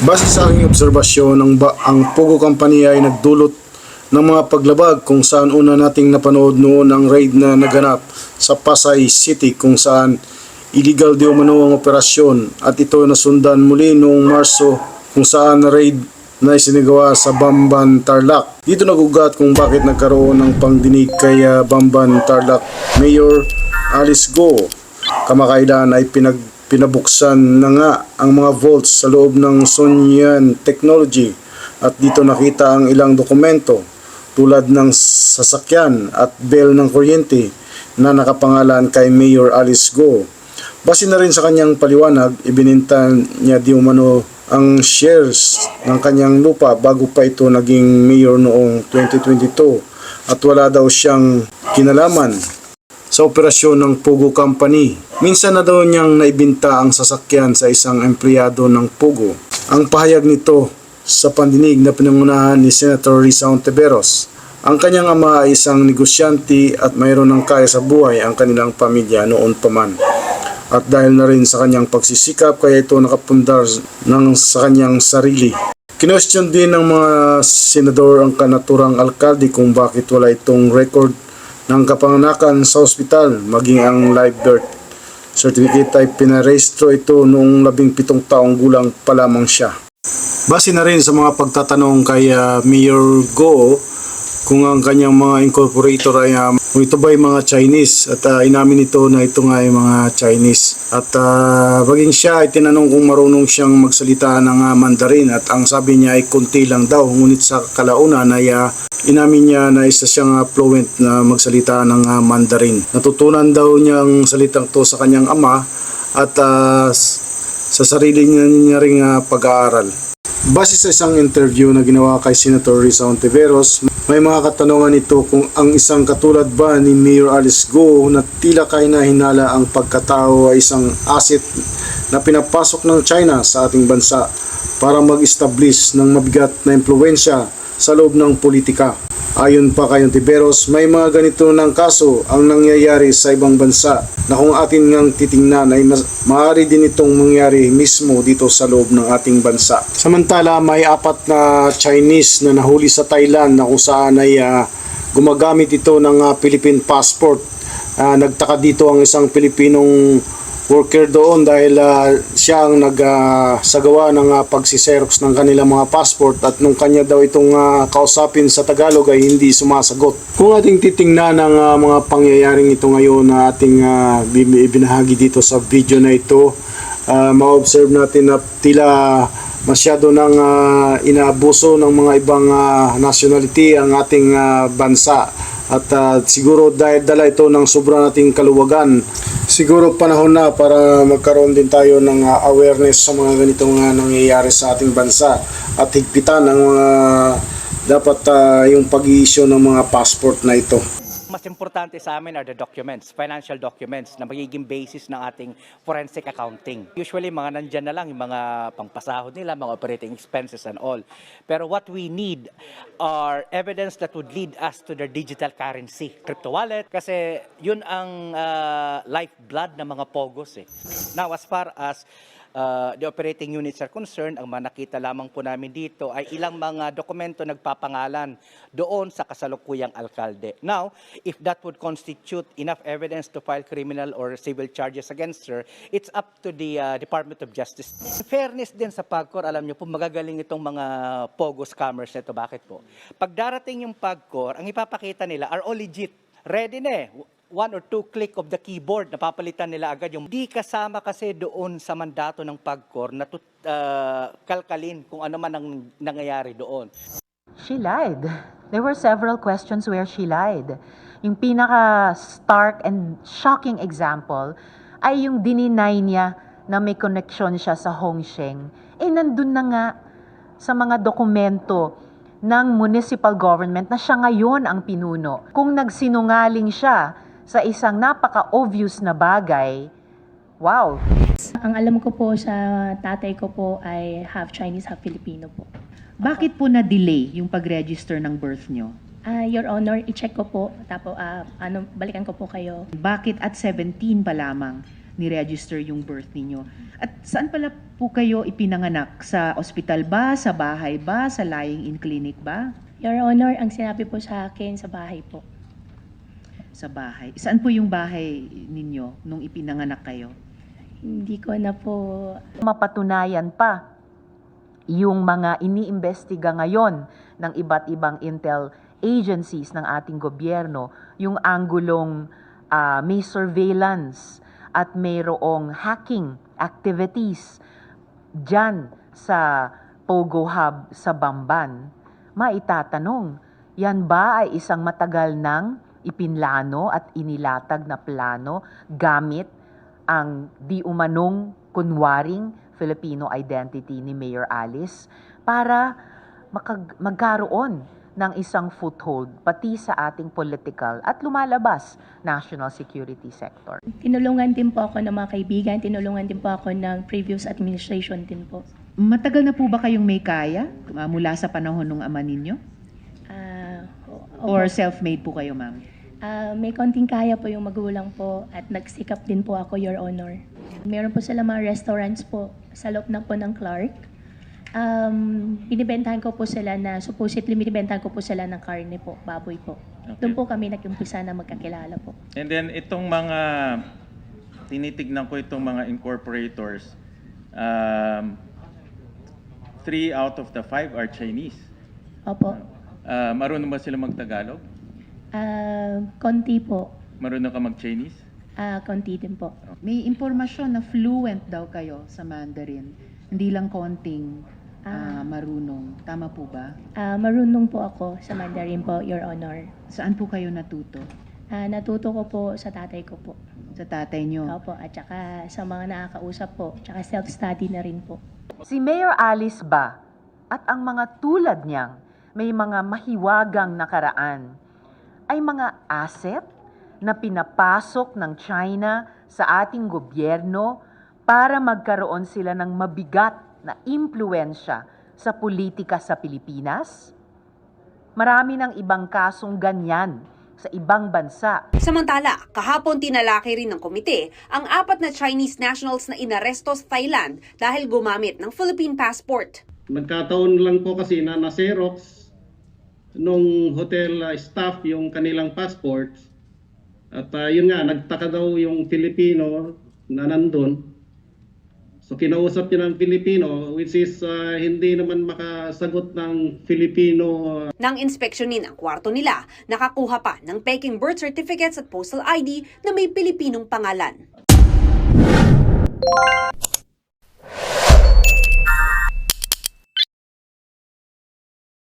Base sa aking obserbasyon, ang, ba, ang Pogo Company ay nagdulot ng mga paglabag kung saan una nating napanood noon ang raid na naganap sa Pasay City kung saan illegal di umano ang operasyon at ito nasundan muli noong Marso kung saan raid na isinagawa sa Bamban Tarlac. Dito nagugat kung bakit nagkaroon ng pangdinig kay ah, Bamban Tarlac Mayor Alice Go. Kamakailan ay pinag pinabuksan na nga ang mga vaults sa loob ng Sonyan Technology at dito nakita ang ilang dokumento tulad ng sasakyan at bill ng kuryente na nakapangalan kay Mayor Alice Go. Base na rin sa kanyang paliwanag, ibininta niya di umano ang shares ng kanyang lupa bago pa ito naging mayor noong 2022 at wala daw siyang kinalaman sa operasyon ng Pogo Company. Minsan na daw niyang naibinta ang sasakyan sa isang empleyado ng Pogo. Ang pahayag nito sa pandinig na pinangunahan ni Senator Risa Ontiveros. Ang kanyang ama ay isang negosyante at mayroon ng kaya sa buhay ang kanilang pamilya noon pa man. At dahil na rin sa kanyang pagsisikap kaya ito nakapundar ng sa kanyang sarili. Kinwestiyon din ng mga senador ang kanaturang alkalde kung bakit wala itong record ng kapanganakan sa ospital maging ang live birth certificate ay pinarehistro ito noong labing pitong taong gulang pa lamang siya. Base na rin sa mga pagtatanong kay ah, Mayor Go kung ang kanyang mga incorporator ay kung ito ba ay mga Chinese at ah, inamin ito na ito nga ay mga Chinese at uh, siya ay tinanong kung marunong siyang magsalita ng ah, Mandarin at ang sabi niya ay konti lang daw ngunit sa kalaunan ay ah, inamin niya na isa siyang ah, fluent na magsalita ng ah, Mandarin. Natutunan daw niya ang salitang to sa kanyang ama at s- sa sarili niya, niya ring ah, pag-aaral. Base sa isang interview na ginawa kay Senator Risa Ontiveros, may mga katanungan ito kung ang isang katulad ba ni Mayor Alice Go na tila kay na hinala ang pagkatao ay isang asset na pinapasok ng China sa ating bansa para mag-establish ng mabigat na impluensya sa loob ng politika. Ayon pa kay Ontiveros, may mga ganito ng kaso ang nangyayari sa ibang bansa na kung atin ngang titingnan ay mas, maaari din itong mangyari mismo dito sa loob ng ating bansa. Samantala, may apat na Chinese na nahuli sa Thailand na kung saan ay ah, gumagamit ito ng ah, Philippine passport. Ah, nagtaka dito ang isang Pilipinong worker doon dahil ah, siya ang nagsagawa ng ah, pagsiserox ng kanilang mga passport at nung kanya daw itong ah, kausapin sa Tagalog ay hindi sumasagot. Kung ating titingnan ang ah, mga pangyayaring ito ngayon na ating ah, bin- ibinahagi dito sa video na ito, ah, ma-observe natin na tila masyado nang ah, inaabuso ng mga ibang ah, nationality ang ating ah, bansa at ah, siguro dahil dala ito ng sobra nating kaluwagan siguro panahon na para magkaroon din tayo ng ah, awareness sa mga ganitong mga nangyayari sa ating bansa at higpitan ang mga dapat ah, yung pag-i-issue ng mga passport na ito. Mas importante sa amin are the documents, financial documents na magiging basis ng ating forensic accounting. Usually, mga nandyan na lang yung mga pangpasahod nila, mga operating expenses and all. Pero what we need are evidence that would lead us to the digital currency, crypto wallet, kasi yun ang uh, lifeblood ng mga pogos eh. Now, as far as uh, the operating units are concerned, ang mga nakita lamang po namin dito ay ilang mga dokumento nagpapangalan doon sa kasalukuyang alkalde. Now, if that would constitute enough evidence to file criminal or civil charges against her, it's up to the uh, Department of Justice. Fairness din sa PAGCOR, alam niyo po magagaling itong mga pogo scammers nito. Bakit po? Pag darating yung PAGCOR, ang ipapakita nila are all legit. Ready na eh one or two click of the keyboard, napapalitan nila agad yung di kasama kasi doon sa mandato ng PAGCOR na ah, kalkalin kung ano man ang nangyayari doon. She lied. There were several questions where she lied. Yung pinaka-stark and shocking example ay yung dininay niya na may connection siya sa Hongsheng. Eh, nandun na nga sa mga dokumento ng municipal government na siya ngayon ang pinuno. Kung nagsinungaling siya sa isang napaka-obvious na bagay, wow, Ang alam ko po sa tatay ko po ay half Chinese, half Filipino po. Bakit po na-delay yung pag-register ng birth nyo? Ah, Your Honor, i-check ko po. Tapos, ah, ano, balikan ko po kayo. Bakit at 17 pa lamang ni-register yung birth ninyo. At saan pala po kayo ipinanganak? Sa ospital ba? Sa bahay ba? Sa lying-in clinic ba? Your Honor, ang sinabi po sa akin sa bahay po. Sa bahay. Saan po yung bahay ninyo nung ipinanganak kayo? Hindi ko na po mapatunayan pa yung mga iniimbestiga ngayon ng iba't ibang intel agencies ng ating gobyerno, yung anggulong ah, may surveillance at mayroong hacking activities dyan sa Pogo Hub sa Bamban, maitatanong, yan ba ay isang matagal nang ipinlano at inilatag na plano gamit ang di umanong kunwaring Filipino identity ni Mayor Alice para makag- magkaroon ng isang foothold pati sa ating political at lumalabas national security sector. tinulungan din po ako ng mga kaibigan, tinulungan din po ako ng previous administration din po. Matagal na po ba kayong may kaya ah, mula sa panahon ng ama ninyo? Ah, Or opo. self-made po kayo, ma'am? Ah, may konting kaya po yung magulang po at nagsikap din po ako, Your Honor. Meron po sila mga restaurants po sa loob na po ng Clark. Um, binibentahan ko po sila na, supposedly binibentahan ko po sila ng karne po, baboy po. Doon po kami nag-umpisa na magkakilala po. And then itong mga tinitignan ko itong mga incorporators, um, three out of the five are Chinese. Opo. Uh, marunong ba sila magtagalog? Ah, konti po. Marunong ka mag-Chinese? Ah, konti din po. May impormasyon na fluent daw kayo sa Mandarin. Hindi lang konting ah, marunong. Tama po ba? Ah, marunong po ako sa Mandarin po, Your Honor. Saan po kayo natuto? Ah, natuto ko po sa tatay ko po. Sa tatay nyo? Opo, at saka sa mga nakakausap po, tsaka self-study na rin po. Si Mayor Alice ba at ang mga tulad niyang may mga mahiwagang nakaraan ay mga asset na pinapasok ng China sa ating gobyerno para magkaroon sila ng mabigat na impluensya sa politika sa Pilipinas? Marami ng ibang kasong ganyan sa ibang bansa Samantala, kahapon tinalaki rin ng komite ang apat na Chinese nationals na inaresto sa Thailand dahil gumamit ng Philippine passport. Nagkataon lang po kasi na na-xerox nung hotel uh, staff yung kanilang passports. At uh, yun nga, nagtaka daw yung Filipino na nandun. So kinausap niya ng Filipino which is uh, hindi naman makasagot ng Filipino Nang inspeksyonin ang kwarto nila, nakakuha pa ng peking birth certificates at postal ID na may Pilipinong pangalan.